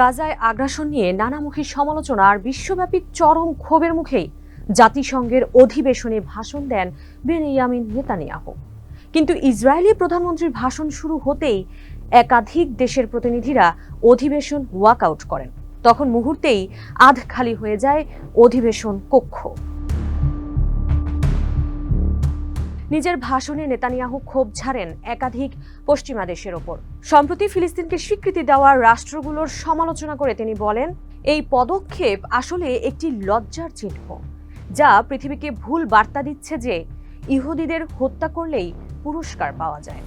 গাজায় আগ্রাসন নিয়ে নানামুখী সমালোচনা আর বিশ্বব্যাপী চরম ক্ষোভের মুখেই জাতিসংঘের অধিবেশনে ভাষণ দেন বেনিয়ামিন নেতানিয়াহু। কিন্তু ইসরায়েলি প্রধানমন্ত্রীর ভাষণ শুরু হতেই একাধিক দেশের প্রতিনিধিরা অধিবেশন ওয়াকআউট করেন। তখন মুহূর্তেই আধ খালি হয়ে যায় অধিবেশন কক্ষ। নিজের ভাষণে নেতানিয়াহু ক্ষোভ ঝাড়েন একাধিক পশ্চিমা দেশের ওপর। সম্প্রতি ফিলিস্তিনকে স্বীকৃতি দেওয়ার রাষ্ট্রগুলোর সমালোচনা করে তিনি বলেন, এই পদক্ষেপ আসলে একটি লজ্জার চিহ্ন, যা পৃথিবীকে ভুল বার্তা দিচ্ছে যে ইহুদিদের হত্যা করলেই পুরস্কার পাওয়া যায়।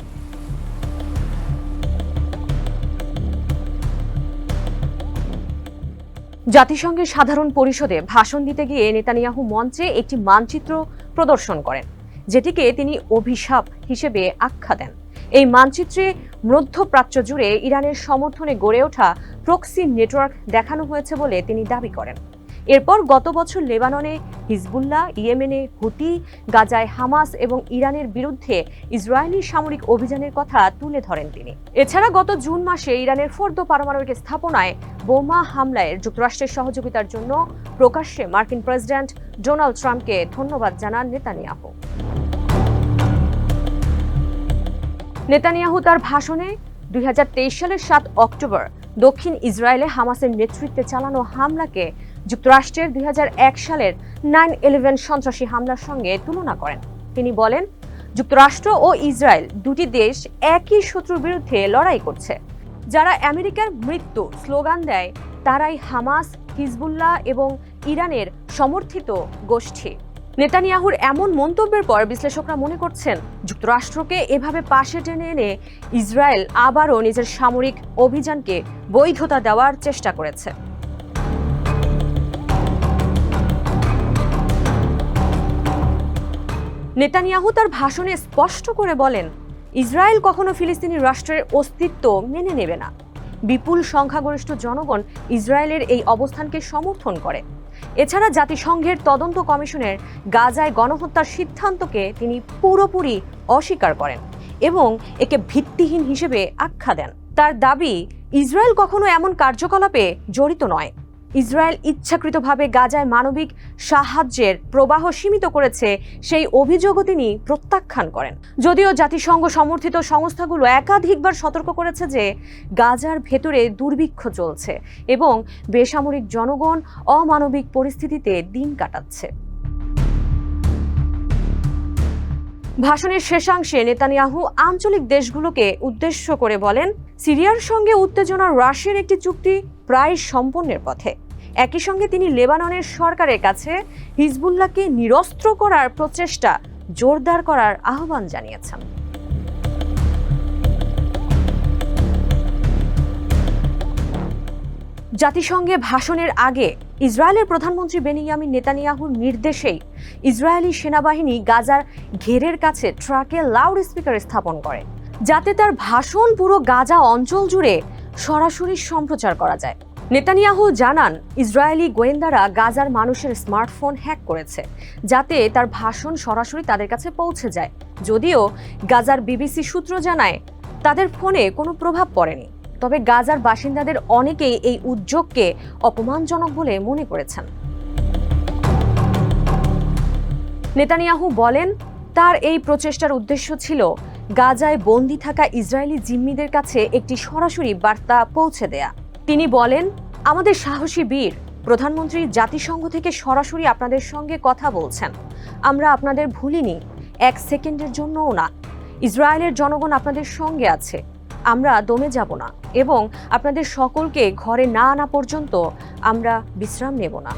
জাতিসংঘের সাধারণ পরিষদে ভাষণ দিতে গিয়ে নেতানিয়াহু মঞ্চে একটি মানচিত্র প্রদর্শন করেন। যেটিকে তিনি অভিশাপ হিসেবে আখ্যা দেন। এই মানচিত্রে মধ্যপ্রাচ্য জুড়ে ইরানের সমর্থনে গড়ে ওঠা প্রক্সি নেটওয়ার্ক দেখানো হয়েছে বলে তিনি দাবি করেন। এরপর গত বছর লেবাননে হিজবুল্লাহ, ইয়েমেনে হুতি, গাজায় হামাস এবং ইরানের বিরুদ্ধে ইসরায়েলি সামরিক অভিযানের কথা তুলে ধরেন তিনি। এছাড়া গত জুন মাসে ইরানের ফোর্দ পারমাণবিক স্থাপনায় বোমা হামলায় যুক্তরাষ্ট্রের সহযোগিতার জন্য প্রকাশ্যে মার্কিন প্রেসিডেন্ট ডোনাল্ড ট্রাম্পকে ধন্যবাদ জানান নেতানিয়াহু। নেতানিয়াহু তার ভাষণে, দুই হাজার তেইশ সালের সাত অক্টোবর দক্ষিণ ইসরায়েলে হামাসের নেতৃত্বে চালানো হামলাকে যুক্তরাষ্ট্রের দুই হাজার এক সালের নাইন ইলেভেন সন্ত্রাসী হামলার সঙ্গে তুলনা করেন। তিনি বলেন, যুক্তরাষ্ট্র ও ইসরায়েল দুটি দেশ একই শত্রুর বিরুদ্ধে লড়াই করছে। যারা আমেরিকার মৃত্যু স্লোগান দেয়, তারাই হামাস, হিজবুল্লাহ এবং ইরানের সমর্থিত গোষ্ঠী। নেতানিয়াহুর এমন মন্তব্যের পর বিশ্লেষকরা মনে করছেন, যুক্তরাষ্ট্রকে এভাবে পাশে টেনে এনে ইসরায়েল আবারও নিজের সামরিক অভিযানকে বৈধতা দেওয়ার চেষ্টা করেছে। নেতানিয়াহু তার ভাষণে স্পষ্ট করে বলেন, ইসরায়েল কখনো ফিলিস্তিনি রাষ্ট্রের অস্তিত্ব মেনে নেবে না। বিপুল সংখ্যাগরিষ্ঠ জনগণ ইসরায়েলের এই অবস্থানকে সমর্থন করে। এছাড়া জাতিসংঘের তদন্ত কমিশনের গাজায় গণহত্যার সিদ্ধান্তকে তিনি পুরোপুরি অস্বীকার করেন এবং একে ভিত্তিহীন হিসেবে আখ্যা দেন। তার দাবি, ইসরায়েল কখনো এমন কার্যকলাপে জড়িত নয়। ইসরায়েল ইচ্ছাকৃতভাবে গাজায় মানবিক সাহায্যের প্রবাহ সীমিত করেছে, সেই অভিযোগও তিনি প্রত্যাখ্যান করেন। যদিও জাতিসংঘ সমর্থিত সংস্থাগুলো একাধিকবার সতর্ক করেছে যে গাজার ভেতরে দুর্ভিক্ষ চলছে এবং বেসামরিক জনগণ অমানবিক পরিস্থিতিতে দিন কাটাচ্ছে। ভাষণের শেষাংশে নেতানিয়াহু আঞ্চলিক দেশগুলোকে উদ্দেশ্য করে বলেন, সিরিয়ার সঙ্গে উত্তেজনা রাশিয়ার একটি চুক্তি প্রায় সম্পন্নের পথে। একই সঙ্গে তিনি লেবাননের সরকারের কাছে হিজবুল্লাহকে নিরস্ত্র করার প্রচেষ্টা জোরদার করার আহ্বান জানিয়েছেন। জাতিসংঘে ভাষণের আগে ইসরায়েলের প্রধানমন্ত্রী বেনিয়ামিন নেতানিয়াহুর নির্দেশেই ইসরায়েলি সেনাবাহিনী গাজার ঘেরের কাছে ট্রাকে লাউড স্পিকার স্থাপন করে, যাতে তার ভাষণ পুরো গাজা অঞ্চল জুড়ে সরাসরি সম্প্রচার করা যায়। নেতানিয়াহু জানান, ইসরায়েলি গোয়েন্দারা গাজার মানুষের স্মার্টফোন হ্যাক করেছে, যাতে তার ভাষণ সরাসরি তাদের কাছে পৌঁছে যায়। যদিও গাজার বিবিসি সূত্র জানায়, তাদের ফোনে কোনো প্রভাব পড়েনি। তবে গাজার বাসিন্দাদের অনেকেই এই উদ্যোগকে অপমানজনক বলে মনে করেছেন। নেতানিয়াহু বলেন, তার এই প্রচেষ্টার উদ্দেশ্য ছিল গাজায় বন্দি থাকা ইসরায়েলি জিম্মিদের কাছে একটি সরাসরি বার্তা পৌঁছে দেয়া। তিনি বলেন, আমাদের সাহসী বীর, প্রধানমন্ত্রী জাতিসংঘ থেকে সরাসরি আপনাদের সঙ্গে কথা বলছেন। আমরা আপনাদের ভুলিনি, এক সেকেন্ডের জন্যও না। ইসরায়েলের জনগণ আপনাদের সঙ্গে আছে আমরা দমে যাব না এবং আপনাদের সকলকে ঘরে না আনা পর্যন্ত আমরা বিশ্রাম নেব না।